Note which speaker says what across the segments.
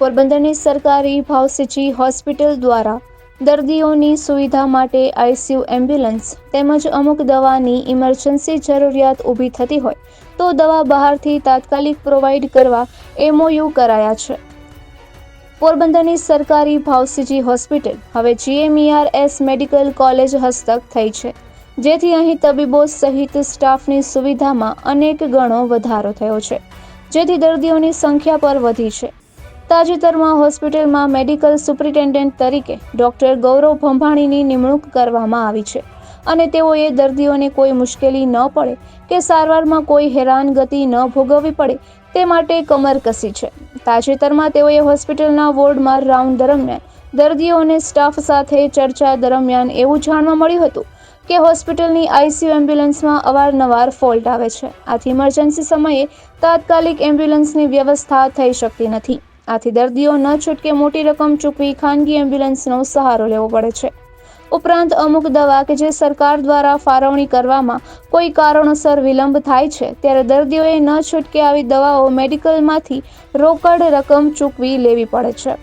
Speaker 1: પોરબંદરની સરકારી ભાવસીચી હોસ્પિટલ દ્વારા દર્દીઓની સુવિધા માટે આઈસીયુ એમ્બ્યુલન્સ તેમજ અમુક દવાની ઇમરજન્સી જરૂરિયાત ઊભી થતી હોય તો દવા બહારથી તાત્કાલિક પ્રોવાઈડ કરવા એમઓયુ કરાયા છે. પોરબંદરની સરકારી ભાવસીજી હોસ્પિટલ હવે જીએમઈઆરએસ મેડિકલ કોલેજ હસ્તક થઈ છે, જેથી અહીં તબીબો સહિત સ્ટાફની સુવિધામાં અનેક ગણો વધારો થયો છે, જેથી દર્દીઓની સંખ્યા પર વધી છે. તાજેતરમાં હોસ્પિટલમાં મેડિકલ સુપ્રિન્ટેન્ડન્ટ તરીકે ડોક્ટર ગૌરવ ભંભાણીની નિમણૂક કરવામાં આવી છે અને તેઓએ દર્દીઓને કોઈ મુશ્કેલી ન પડે કે સારવારમાં કોઈ હેરાનગતિ ન ભોગવવી પડે તે માટે કમર કસી છે. તાજેતરમાં તેઓએ હોસ્પિટલના વોર્ડમાં રાઉન્ડ દરમિયાન દર્દીઓ અને સ્ટાફ સાથે ચર્ચા દરમિયાન એવું જાણવા મળ્યું હતું કે હોસ્પિટલની આઈસીયુ એમ્બ્યુલન્સમાં અવારનવાર ફોલ્ટ આવે છે. આથી ઇમરજન્સી સમયે તાત્કાલિક એમ્બ્યુલન્સની વ્યવસ્થા થઈ શકતી નથી. આથી દર્દીઓ ન છૂટકે મોટી રકમ ચૂકવી ખાનગી એમ્બ્યુલન્સનો સહારો લેવો પડે છે. ઉપરાંત અમુક દવા કે જે સરકાર દ્વારા ફાળવણી કરવામાં કોઈ કારણોસર વિલંબ થાય છે, ત્યારે દર્દીઓએ ન છૂટકે આવી દવાઓ મેડિકલમાંથી રોકડ રકમ ચૂકવી લેવી પડે છે.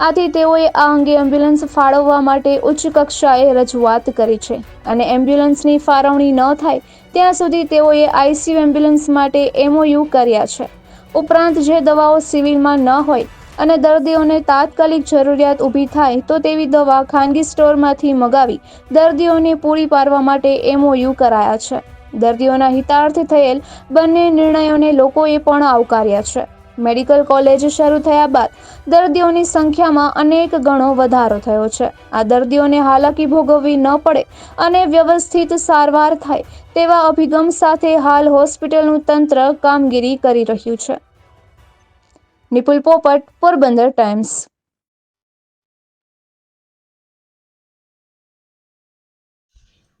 Speaker 1: આથી તેઓએ આ અંગે એમ્બ્યુલન્સ ફાળવવા માટે ઉચ્ચ કક્ષાએ રજૂઆત કરી છે અને એમ્બ્યુલન્સની ફાળવણી ન થાય ત્યાં સુધી તેઓએ આઈસીયુ એમ્બ્યુલન્સ માટે એમઓયુ કર્યા છે. ઉપરાંત જે દવાઓ સિવિલમાં ન હોય અને દર્દીઓને તાત્કાલિક જરૂરિયાત ઊભી થાય તો તેવી દવા ખાનગી સ્ટોરમાંથી મગાવી દર્દીઓને પૂરી પાડવા માટે એમઓયુ કરાયા છે. દર્દીઓના હિતાર્થ થયેલ બંને નિર્ણયોને લોકોએ પણ આવકાર્યા છે. મેડિકલ કોલેજ શરૂ થયા બાદ દર્દીઓની સંખ્યામાં અનેક ગણો વધારો થયો છે. આ દર્દીઓને હાલાકી ભોગવવી ન પડે અને વ્યવસ્થિત સારવાર થાય તેવા અભિગમ સાથે હાલ હોસ્પિટલનું તંત્ર કામગીરી કરી રહ્યું છે. નિપુલ પોપટ, પોરબંદર ટાઈમ્સ.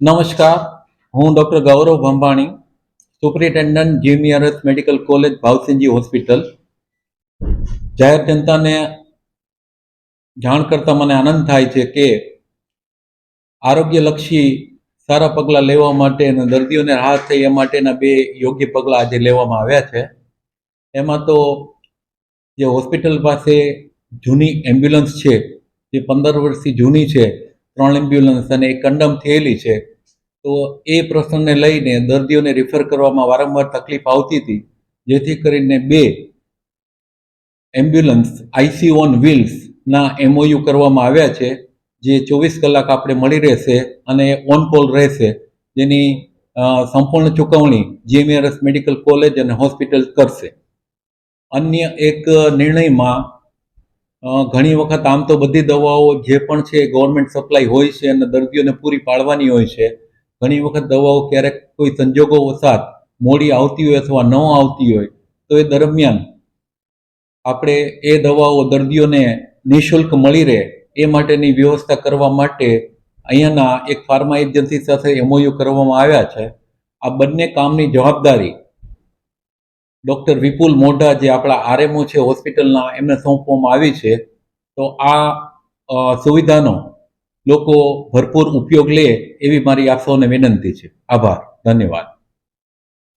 Speaker 2: નમસ્કાર, હું doctor Gaurav Bhambhani, superintendent GMERS medical college Bhavsinhji hospital. જાહેર જનતાને જાણ કરતા મને આનંદ થાય છે કે આરોગ્યલક્ષી સારા પગલાં લેવા માટે અને દર્દીઓને રાહત થઈ એ માટેના બે યોગ્ય પગલાં આજે લેવામાં આવ્યા છે. એમાં તો જે હોસ્પિટલ પાસે જૂની એમ્બ્યુલન્સ છે, જે પંદર વર્ષથી જૂની છે, ત્રણ એમ્બ્યુલન્સ અને એ કંડમ થયેલી છે, તો એ પ્રસંગને લઈને દર્દીઓને રિફર કરવામાં વારંવાર તકલીફ આવતી હતી, જેથી કરીને બે એમ્બ્યુલન્સ આઈસી ઓન વ્હીલ્સના એમઓયુ કરવામાં આવ્યા છે, જે ચોવીસ કલાક આપણે મળી રહેશે અને ઓન કોલ રહેશે. જેની સંપૂર્ણ ચૂકવણી જીએમઆરએસ મેડિકલ કોલેજ અને હોસ્પિટલ કરશે. અન્ય એક નિર્ણયમાં ઘણી વખત આમ તો બધી દવાઓ જે પણ છે ગવર્મેન્ટ સપ્લાય હોય છે અને દર્દીઓને પૂરી પાડવાની હોય છે. ઘણી વખત દવાઓ ક્યારેક કોઈ સંજોગો વસાત મોડી આવતી હોય અથવા ન આવતી હોય, તો એ દરમિયાન આપણે એ દવાઓ, દર્દીઓને નિઃશુલ્ક મળી રહે, એ માટેની વ્યવસ્થા કરવા માટે અહીંયાના એક ફાર્મા એજન્સી સાથે એમઓયુ કરવામાં આવ્યા છે. આ બંને કામની જવાબદારી ડૉક્ટર વિપુલ મોઢા, જે આપણા આરએમઓ છે, હોસ્પિટલના એમને સોંપવામાં આવી છે. તો આ સુવિધાનો લોકો ભરપૂર ઉપયોગ લે એવી મારી આપ સૌને વિનંતી છે. આભાર. ધન્યવાદ.